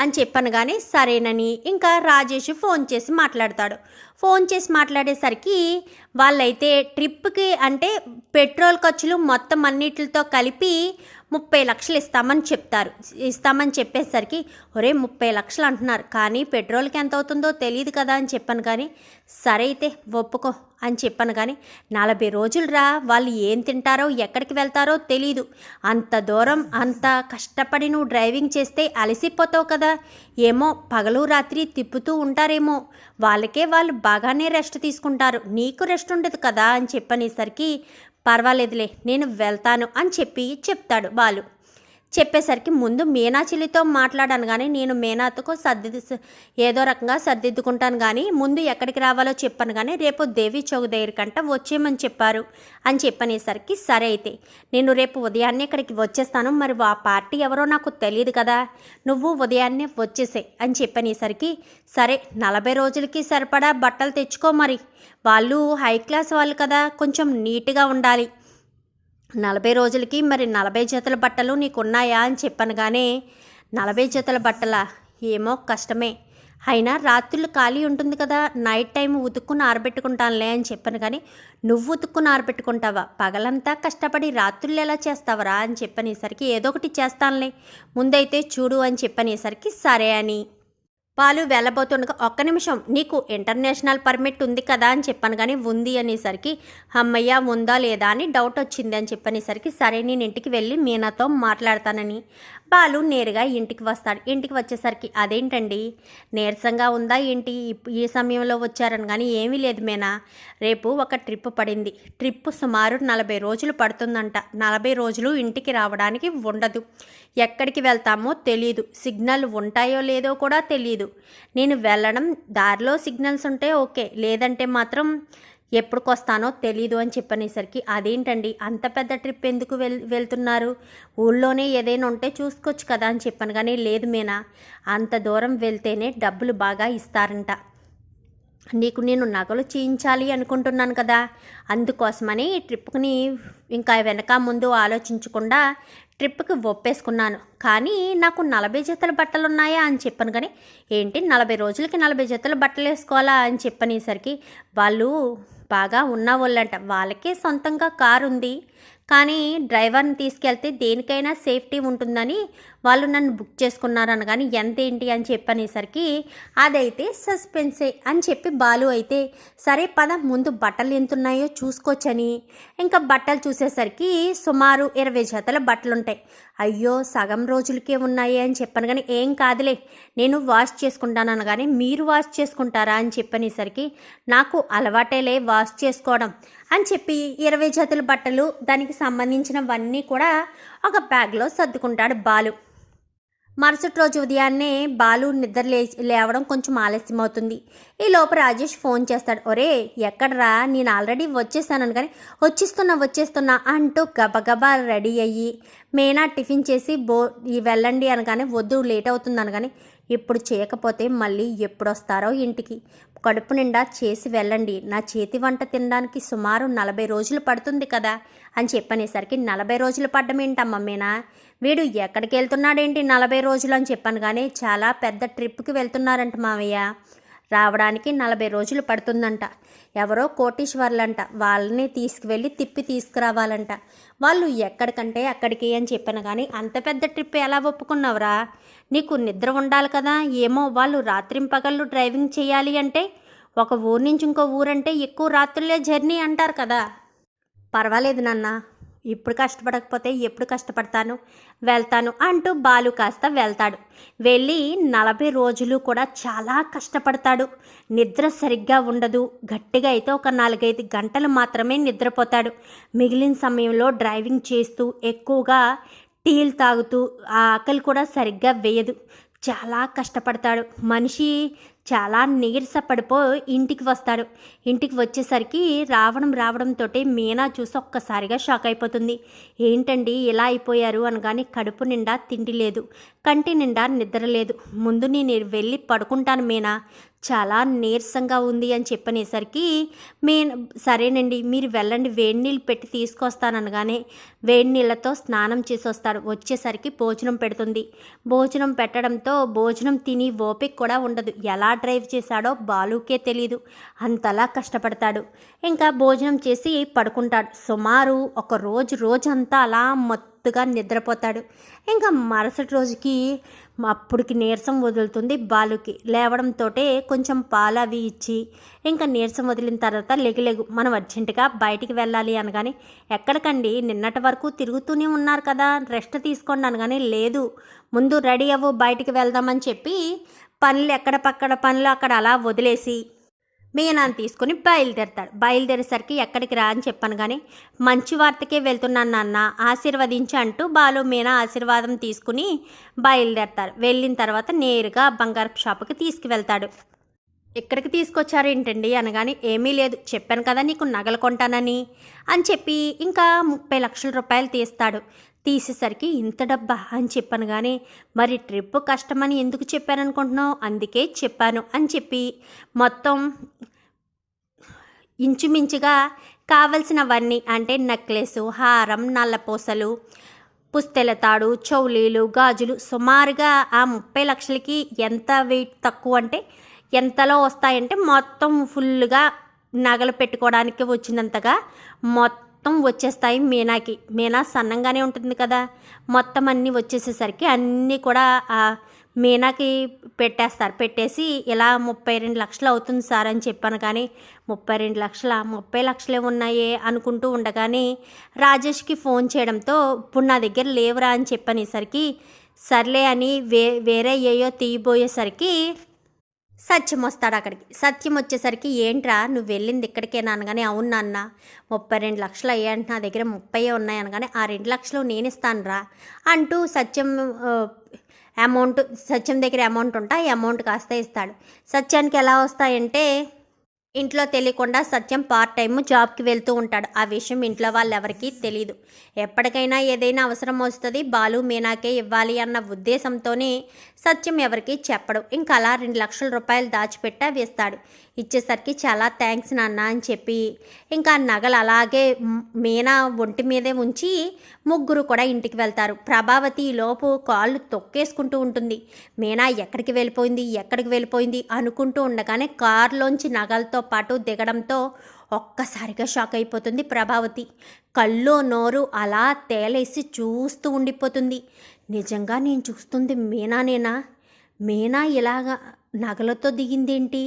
అని చెప్పాను కానీ సరేనని ఇంకా రాజేష్ ఫోన్ చేసి మాట్లాడతాడు. ఫోన్ చేసి మాట్లాడేసరికి వాళ్ళైతే ట్రిప్కి అంటే పెట్రోల్ ఖర్చులు మొత్తం అన్నిటితో కలిపి ముప్పై లక్షలు ఇస్తామని చెప్తారు. ఇస్తామని చెప్పేసరికి ఒరే ముప్పై లక్షలు అంటున్నారు. కానీ పెట్రోల్కి ఎంత అవుతుందో తెలియదు కదా అని చెప్పాను కానీ సరే అయితే ఒప్పుకో అని చెప్పాను కానీ నలభై రోజులు రా వాళ్ళు ఏం తింటారో ఎక్కడికి వెళ్తారో తెలీదు. అంత దూరం అంత కష్టపడి నువ్వు డ్రైవింగ్ చేస్తే అలసిపోతావు కదా. ఏమో పగలు రాత్రి తిప్పుతూ ఉంటారేమో. వాళ్ళకే వాళ్ళు బాగానే రెస్ట్ తీసుకుంటారు. నీకు రెస్ట్ ఉండదు కదా అని చెప్పనేసరికి పర్వాలేదులే నేను వెళ్తాను అని చెప్పి చెప్తాడు బాలు. చెప్పేసరికి ముందు మీనాచిలితో మాట్లాడాను కానీ నేను మీనాతో సర్ది ఏదో రకంగా సర్దిద్దుకుంటాను కానీ ముందు ఎక్కడికి రావాలో చెప్పాను కానీ రేపు దేవి చౌక్ దగ్గరికంట వచ్చేయమని చెప్పారు అని చెప్పనేసరికి సరే అయితే. నేను రేపు ఉదయాన్నే ఇక్కడికి వచ్చేస్తాను. మరి ఆ పార్టీ ఎవరో నాకు తెలియదు కదా. నువ్వు ఉదయాన్నే వచ్చేసే అని చెప్పనేసరికి సరే నలభై రోజులకి సరిపడా బట్టలు తెచ్చుకో మరి. వాళ్ళు హై క్లాస్ వాళ్ళు కదా కొంచెం నీట్గా ఉండాలి. నలభై రోజులకి మరి నలభై జతల బట్టలు నీకున్నాయా అని చెప్పాను కానీ నలభై జతల బట్టల ఏమో కష్టమే. అయినా రాత్రులు ఖాళీ ఉంటుంది కదా నైట్ టైం ఉతుక్కుని ఆరబెట్టుకుంటానులే అని చెప్పాను కానీ నువ్వు ఉతుక్కుని ఆరబెట్టుకుంటావా? పగలంతా కష్టపడి రాత్రులు ఎలా చేస్తావరా? అని చెప్పనేసరికి ఏదో ఒకటి చేస్తానులే. ముందైతే చూడు అని చెప్పనేసరికి సరే అని పాలు వెళ్ళబోతుండగా ఒక్క నిమిషం నీకు ఇంటర్నేషనల్ పర్మిట్ ఉంది కదా అని చెప్పాను కానీ ఉంది అనేసరికి అమ్మయ్య ఉందా లేదా? అని డౌట్ వచ్చింది అని చెప్పనేసరికి సరే నేను ఇంటికి వెళ్ళి మీనాతో మాట్లాడతానని. బాలు నేరుగా ఇంటికి వస్తాడు. ఇంటికి వచ్చేసరికి అదేంటండి? నీరసంగా ఉందా ఏంటి? ఈ సమయంలో వచ్చారని కానీ ఏమీ లేదు మేనా. రేపు ఒక ట్రిప్ పడింది. ట్రిప్ సుమారు నలభై రోజులు పడుతుందంట. నలభై రోజులు ఇంటికి రావడానికి ఉండదు. ఎక్కడికి వెళ్తామో తెలియదు సిగ్నల్ ఉంటాయో లేదో కూడా తెలియదు నేను వెళ్ళడం దారిలో సిగ్నల్స్ ఉంటే ఓకే. లేదంటే మాత్రం ఎప్పుడుకొస్తానో తెలీదు అని చెప్పనేసరికి అదేంటండి? అంత పెద్ద ట్రిప్ ఎందుకు వెల్ వెళ్తున్నారు? ఊళ్ళోనే ఏదైనా ఉంటే చూసుకోవచ్చు కదా అని చెప్పాను. కానీ లేదు మీనా? అంత దూరం వెళ్తేనే డబ్బులు బాగా ఇస్తారంట. నీకు నేను నగలు చేయించాలి అనుకుంటున్నాను కదా. అందుకోసమని ఈ ట్రిప్ని ఇంకా వెనక ముందు ఆలోచించకుండా ట్రిప్కి ఒప్పేసుకున్నాను. కానీ నాకు నలభై జతల బట్టలు ఉన్నాయా అని చెప్పాను కానీ ఏంటి నలభై రోజులకి నలభై జతల బట్టలు వేసుకోవాలా అని చెప్పనేసరికి వాళ్ళు బాగా ఉన్న వాళ్ళంట వాళ్ళకే సొంతంగా కారు ఉంది కానీ డ్రైవర్ని తీసుకెళ్తే దేనికైనా సేఫ్టీ ఉంటుందని వాళ్ళు నన్ను బుక్ చేసుకున్నారని కానీ ఎంత ఏంటి అని చెప్పనేసరికి అదైతే సస్పెన్సే అని చెప్పి బాలు అయితే సరే పద ముందు బట్టలు ఎంత ఉన్నాయో చూసుకోవచ్చని. ఇంకా బట్టలు చూసేసరికి సుమారు ఇరవై జతల బట్టలు ఉంటాయి అయ్యో సగం రోజులకే ఉన్నాయి అని చెప్పాను కానీ ఏం కాదులే నేను వాష్ చేసుకుంటాను కానీ మీరు వాష్ చేసుకుంటారా అని చెప్పనేసరికి నాకు అలవాటేలే వాష్ చేసుకోవడం. అని చెప్పి ఇరవై జతల బట్టలు దానికి సంబంధించినవన్నీ కూడా ఒక బ్యాగ్లో సర్దుకుంటాడు బాలు. మరుసటి రోజు ఉదయాన్నే బాలు నిద్ర లే లేవడం కొంచెం ఆలస్యం అవుతుంది ఈ లోపు రాజేష్ ఫోన్ చేస్తాడు. ఒరే ఎక్కడరా? నేను ఆల్రెడీ వచ్చేసాను కానీ వచ్చేస్తున్నా వచ్చేస్తున్నా అంటూ గబగబా రెడీ అయ్యి మేనా టిఫిన్ చేసి బో ఈ వెళ్ళండి అనగానే వద్దు లేట్ అవుతుంది అనగానే ఇప్పుడు చేయకపోతే మళ్ళీ ఎప్పుడు వస్తారో ఇంటికి. కడుపు నిండా చేసి వెళ్ళండి. నా చేతి వంట తినడానికి సుమారు నలభై రోజులు పడుతుంది కదా అని చెప్పనేసరికి నలభై రోజులు పడ్డం ఏంటమ్మమ్మేనా వీడు ఎక్కడికి వెళ్తున్నాడేంటి నలభై రోజులు అని చెప్పాను కానీ చాలా పెద్ద ట్రిప్కి వెళ్తున్నారంట మావయ్య. రావడానికి నలభై రోజులు పడుతుందంట. ఎవరో కోటీశ్వర్లంట. వాళ్ళని తీసుకువెళ్ళి తిప్పి తీసుకురావాలంట. వాళ్ళు ఎక్కడికంటే అక్కడికి అని చెప్పాను కానీ అంత పెద్ద ట్రిప్ ఎలా ఒప్పుకున్నావురా? నీకు నిద్ర ఉండాలి కదా. ఏమో వాళ్ళు రాత్రింపగళ్ళు డ్రైవింగ్ చేయాలి అంటే ఒక ఊరు నుంచి ఇంకో ఊరంటే ఎక్కువ రాత్రులే జర్నీ అంటారు కదా. పర్వాలేదు నాన్న. ఇప్పుడు కష్టపడకపోతే ఎప్పుడు కష్టపడతాను? వెళ్తాను అంటూ బాలు కాస్త వెళ్తాడు. వెళ్ళి నలభై రోజులు కూడా చాలా కష్టపడతాడు. నిద్ర సరిగ్గా ఉండదు. గట్టిగా అయితే ఒక నాలుగైదు గంటలు మాత్రమే నిద్రపోతాడు. మిగిలిన సమయంలో డ్రైవింగ్ చేస్తూ ఎక్కువగా టీలు తాగుతూ ఆ ఆకలి కూడా సరిగ్గా వేయదు. చాలా కష్టపడతాడు. మనిషి చాలా నీరసపడిపోయి ఇంటికి వస్తాడు. ఇంటికి వచ్చేసరికి రావడం రావడంతో మీనా చూసి ఒక్కసారిగా షాక్ అయిపోతుంది. ఏంటండి ఇలా అయిపోయారు అనగానే కడుపు నిండా తిండి లేదు కంటి నిండా నిద్ర లేదు. ముందు నేను వెళ్ళి పడుకుంటాను మీనా. చాలా నీరసంగా ఉంది అని చెప్పనేసరికి మే సరేనండి మీరు వెళ్ళండి వేడి నీళ్ళు పెట్టి తీసుకొస్తాననగానే వేడి నీళ్ళతో స్నానం చేసి వస్తాడు వచ్చేసరికి భోజనం పెడుతుంది. భోజనం పెట్టడంతో భోజనం తిని ఓపిక కూడా ఉండదు. ఎలా డ్రైవ్ చేశాడో బాలుకే తెలీదు. అంతలా కష్టపడతాడు. ఇంకా భోజనం చేసి పడుకుంటాడు. సుమారు ఒక రోజు రోజంతా అలా మొత్తం మొత్తుగా నిద్రపోతాడు. ఇంకా మరుసటి రోజుకి అప్పటికి నీరసం వదులుతుంది బాలుకి. లేవడంతో కొంచెం పాలు అవి ఇచ్చి ఇంకా నీరసం వదిలిన తర్వాత లెగులెగు మనం అర్జెంటుగా బయటికి వెళ్ళాలి అనగానే ఎక్కడికండి? నిన్నటి వరకు తిరుగుతూనే ఉన్నారు కదా రెస్ట్ తీసుకోండి అనగానే లేదు ముందు రెడీ అవ్వు బయటికి వెళ్దామని చెప్పి పనులు ఎక్కడ పక్కడ పనులు అక్కడ అలా వదిలేసి మీనాన్ని తీసుకుని బయలుదేరతాడు. బయలుదేరేసరికి ఎక్కడికి రా అని చెప్పాను కానీ మంచి వార్తకే వెళ్తున్నాను నాన్న ఆశీర్వదించి అంటూ బాలు మీనా ఆశీర్వాదం తీసుకుని బయలుదేరతారు వెళ్ళిన తర్వాత నేరుగా బంగారు షాపుకి తీసుకువెళ్తాడు. ఎక్కడికి తీసుకొచ్చారు ఏంటండి అనగానే ఏమీ లేదు చెప్పాను కదా నీకు నగలు కొంటానని అని చెప్పి ఇంకా ముప్పై లక్షల రూపాయలు తీస్తాడు. తీసేసరికి ఇంత డబ్బా అని చెప్పాను కానీ మరి ట్రిప్ కష్టమని ఎందుకు చెప్పాననుకుంటున్నావు అందుకే చెప్పాను అని చెప్పి మొత్తం ఇంచుమించుగా కావలసినవన్నీ అంటే నెక్లెస్ హారం నల్లపూసలు పుస్తెల తాడు చౌలీలు గాజులు సుమారుగా ఆ ముప్పై లక్షలకి ఎంత వెయిట్ తక్కువ అంటే ఎంతలో వస్తాయంటే మొత్తం ఫుల్గా నగలు పెట్టుకోవడానికి వచ్చినంతగా మొత్తం మొత్తం వచ్చేస్తాయి మీనాకి. మీనా సన్నంగానే ఉంటుంది కదా? మొత్తం అన్నీ వచ్చేసేసరికి అన్నీ కూడా మీనాకి పెట్టేస్తారు. పెట్టేసి ఇలా ముప్పై రెండు లక్షలు అవుతుంది సార్ అని చెప్పాను కానీ ముప్పై రెండు లక్షల? ముప్పై లక్షలే ఉన్నాయే అనుకుంటూ ఉండగానే రాజేష్కి ఫోన్ చేయడంతో ఇప్పుడు నా దగ్గర లేవురా అని చెప్పనేసరికి సర్లే అని వే వేరే ఏయో తీయబోయేసరికి సత్యం వస్తాడు అక్కడికి. సత్యం వచ్చేసరికి ఏంట్రా నువ్వు వెళ్ళింది ఇక్కడికేనా అనగానే అవును నాన్న. ముప్పై రెండు లక్షలు అయ్యాయంటే నా దగ్గర ముప్పై ఉన్నాయి అనగానే ఆ రెండు లక్షలు నేను ఇస్తానురా అంటూ సత్యం అమౌంట్ సత్యం దగ్గర అమౌంట్ ఉంటే ఆ అమౌంట్ కాస్త ఇస్తాడు. సత్యానికి ఎలా వస్తాయంటే ఇంట్లో తెలియకుండా సత్యం పార్ట్ టైం జాబ్కి వెళ్తూ ఉంటాడు. ఆ విషయం ఇంట్లో వాళ్ళు ఎవరికీ తెలియదు ఎప్పటికైనా ఏదైనా అవసరం వస్తుంది బాలు మీనాకే ఇవ్వాలి అన్న ఉద్దేశంతోనే సత్యం ఎవరికీ చెప్పడు. ఇంకా అలా రెండు లక్షల రూపాయలు దాచిపెట్టా వేస్తాడు. ఇచ్చేసరికి చాలా థ్యాంక్స్ నాన్న అని చెప్పి ఇంకా నగలు అలాగే మీనా ఒంటి మీదే ఉంచి ముగ్గురు కూడా ఇంటికి వెళ్తారు. ప్రభావతి లోపు కాళ్ళు తొక్కేసుకుంటూ ఉంటుంది. మీనా ఎక్కడికి వెళ్ళిపోయింది? ఎక్కడికి వెళ్ళిపోయింది? అనుకుంటూ ఉండగానే కారులోంచి నగలతో పాటు దిగడంతో ఒక్కసారిగా షాక్ అయిపోతుంది ప్రభావతి. కళ్ళు నోరు అలా తేలేసి చూస్తూ ఉండిపోతుంది. నిజంగా నేను చూస్తుంది మీనానేనా? మీనా ఇలాగా నగలతో దిగిందేంటి?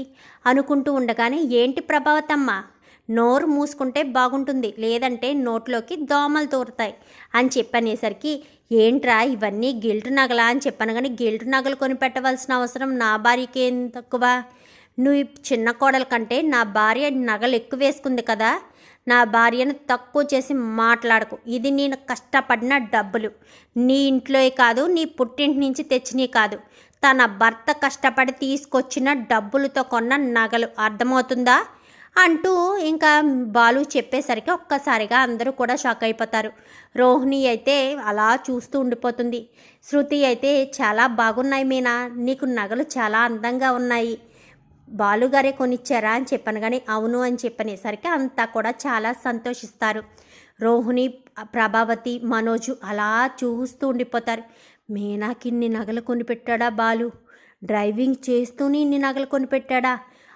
అనుకుంటూ ఉండగానే ఏంటి ప్రభావతమ్మ? నోరు మూసుకుంటే బాగుంటుంది లేదంటే నోట్లోకి దోమలు తోరుతాయి అని చెప్పనేసరికి ఏంట్రా ఇవన్నీ గిల్టు నగలా? అని చెప్పాను కానీ గిల్టు నగలు కొని పెట్టవలసిన అవసరం నా భార్యకి ఏం తక్కువ? నువ్వు చిన్న కోడల కంటే నా భార్య నగలు ఎక్కువ వేసుకుంది కదా నా భార్యను తక్కువ చేసి మాట్లాడకు. ఇది నేను కష్టపడిన డబ్బులు. నీ ఇంట్లో కాదు నీ పుట్టింటి నుంచి తెచ్చినవి కాదు. తన భర్త కష్టపడి తీసుకొచ్చిన డబ్బులతో కొన్న నగలు. అర్థమవుతుందా? అంటూ ఇంకా బాలు చెప్పేసరికి ఒక్కసారిగా అందరూ కూడా షాక్ అయిపోతారు. రోహిణి అయితే అలా చూస్తూ ఉండిపోతుంది. శృతి అయితే చాలా బాగున్నాయి మీనా. నీకు నగలు చాలా అందంగా ఉన్నాయి. బాలుగారే కొనిచ్చారా? అని చెప్పాను. కానీ అవును అని చెప్పనేసరికి అంతా కూడా చాలా సంతోషిస్తారు. రోహిణి ప్రభావతి మనోజు అలా చూస్తూ ఉండిపోతారు. మీనాకి ఇన్ని నగలు కొనిపెట్టాడా బాలు? డ్రైవింగ్ చేస్తూనే ఇన్ని నగలు కొనిపెట్టాడా?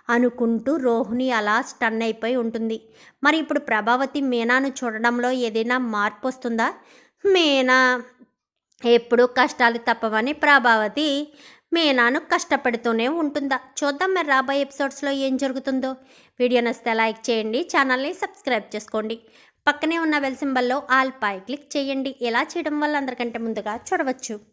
అనుకుంటూ రోహిణి అలా స్టన్ అయిపోయి ఉంటుంది. మరి ఇప్పుడు ప్రభావతి మీనాను చూడడంలో ఏదైనా మార్పు వస్తుందా? మీనా ఎప్పుడు కష్టాలు తప్పవని ప్రభావతి మీనాను కష్టపడుతూనే ఉంటుందా? చూద్దాం మరి రాబోయే ఎపిసోడ్స్లో ఏం జరుగుతుందో. వీడియో నచ్చితే లైక్ చేయండి ఛానల్ని సబ్స్క్రైబ్ చేసుకోండి. పక్కనే ఉన్న వెల్ సింబల్లో ఆల్ పై క్లిక్ చేయండి. ఎలా చేయడం వల్ల అందరికంటే ముందుగా చూడవచ్చు.